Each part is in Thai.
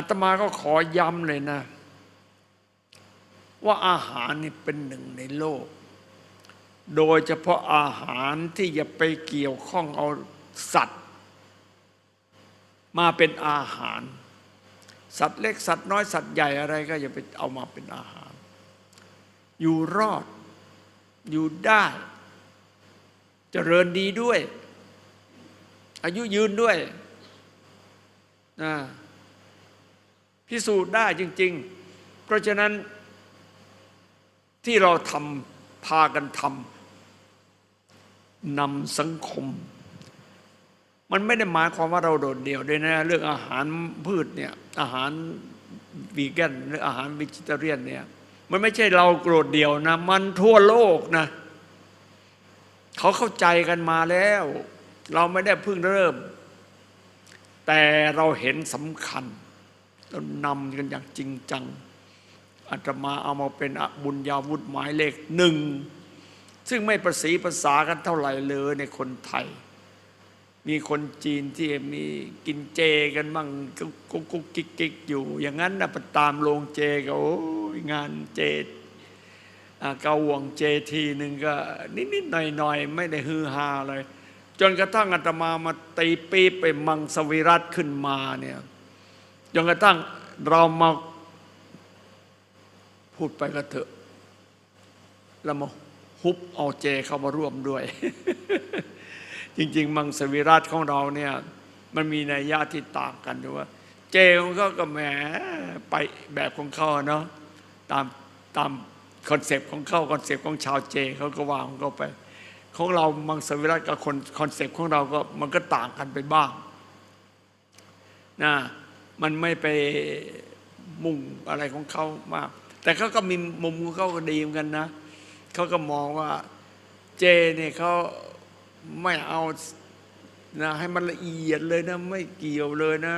อาตมาก็ขอย้ำเลยนะ ว่าอาหารนี่เป็นหนึ่งในโลก โดยเฉพาะอาหารที่จะไปเกี่ยวข้องเอาสัตว์ มาเป็นอาหาร สัตว์เล็กสัตว์น้อยสัตว์ใหญ่อะไรก็อย่าไปเอามาเป็นอาหาร อยู่รอดอยู่ได้เจริญดีด้วย อายุยืนด้วยนะ พิสูจน์ได้จริง ๆ เพราะฉะนั้นที่เราทำพากันทำนำสังคม มันไม่ได้หมายความว่าเราโดดเดี่ยวด้วยนะ เรื่องอาหารพืชเนี่ยอาหารวีแกนหรืออาหารวิจิตเรียนเนี่ยมันไม่ใช่เราโกรธเดียวนะ มันทั่วโลกนะ เขาเข้าใจกันมาแล้ว เราไม่ได้เพิ่งเริ่ม แต่เราเห็นสำคัญ เรานำกันอย่างจริงจังอาตมาเอามาเป็นอบุญญาวุธหมายเลขหนึ่ง ซึ่งไม่ประสีภาษากันเท่าไหร่เลยในคนไทย มีคนจีนที่มีกินเจกันบ้างกุ๊กกุ๊กกิ๊กกิ๊กอยู่ อย่างนั้นนะไปตามโรงเจก็โอ้ยงานเจเกาหวงเจทีหนึ่งก็นิดๆหน่อยๆ ไม่ได้ฮือฮาเลย จนกระทั่งอาตมามาตีปีบไปมังสวิรัตขึ้นมาเนี่ย จนกระทั่งเรามาพูดไปก็เถอะแล้วมาฮุบเอาเจเข้ามาร่วมด้วย จริง ๆ มังสวิรัตของเราเนี่ยมันมีนัยยะที่ต่างกันด้วยว่า เจของเขาก็แหมไปแบบของเขาเนาะตามตามคอนเซปต์ของเขาคอนเซปต์ของชาวเจเขาก็วางของเขาไป ของเรามังสวิรัตกับคนคอนเซปต์ของเราก็มันก็ต่างกันไปบ้างนะ มันไม่ไปมุ่งอะไรของเขามาก แต่เขาก็มีมุมของเขาก็ดีเหมือนกันนะเขาก็มองว่าเจเนี่ยเขาไม่เอานะให้มันละเอียดเลยนะ ไม่เกี่ยวเลยนะ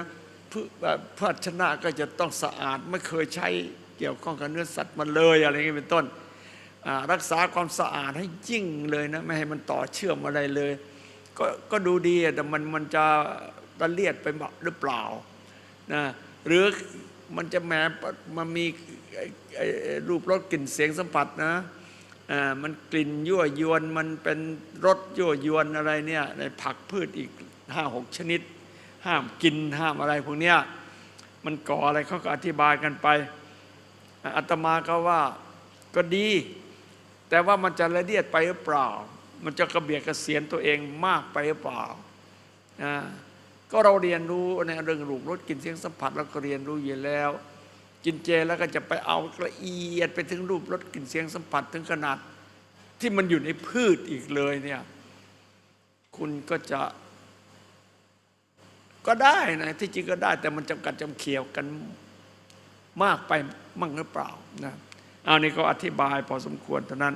พืแบบภาชนะก็จะต้องสะอาด ไม่เคยใช้เกี่ยวข้องกับเนื้อสัตว์มันเลยอะไรอย่างนี้เป็นต้นรักษาความสะอาดให้ยิ่งเลยนะ ไม่ให้มันต่อเชื่อมอะไรเลย ก็ก็ดูดีแต่มันมันจะตะเลียดไปหรือเปล่า นะหรือมันจะแหมมันมีรูปรสกลิ่นเสียงสัมผัสนะมันกลิ่นยั่วยวนมันเป็นรสยั่วยวนอะไรเนี่ยในผักพืชอีกห้าหกชนิด ห้ามกินห้ามอะไรพวกเนี้ยมันก่ออะไรเขาก็อธิบายกันไปอาตมาก็ว่าก็ดี แต่ว่ามันจะละเอียดไปหรือเปล่า มันจะกระเบียดกระเสียนตัวเองมากไปหรือเปล่าอ่า ก็เราเรียนรู้ในเรื่องรูปรสกลิ่นเสียงสัมผัสเราก็เรียนรู้อยู่แล้ว กินเจแล้วก็จะไปเอาละเอียดไปถึงรูปรสกลิ่นเสียงสัมผัสถึงขนาดที่มันอยู่ในพืชอีกเลยเนี่ยคุณก็จะ ก็ได้นะที่จริงก็ได้ แต่มันจำกัดจำเขียวกันมากไปมั่งหรือเปล่านะเอานี่ก็อธิบายพอสมควรเท่านั้น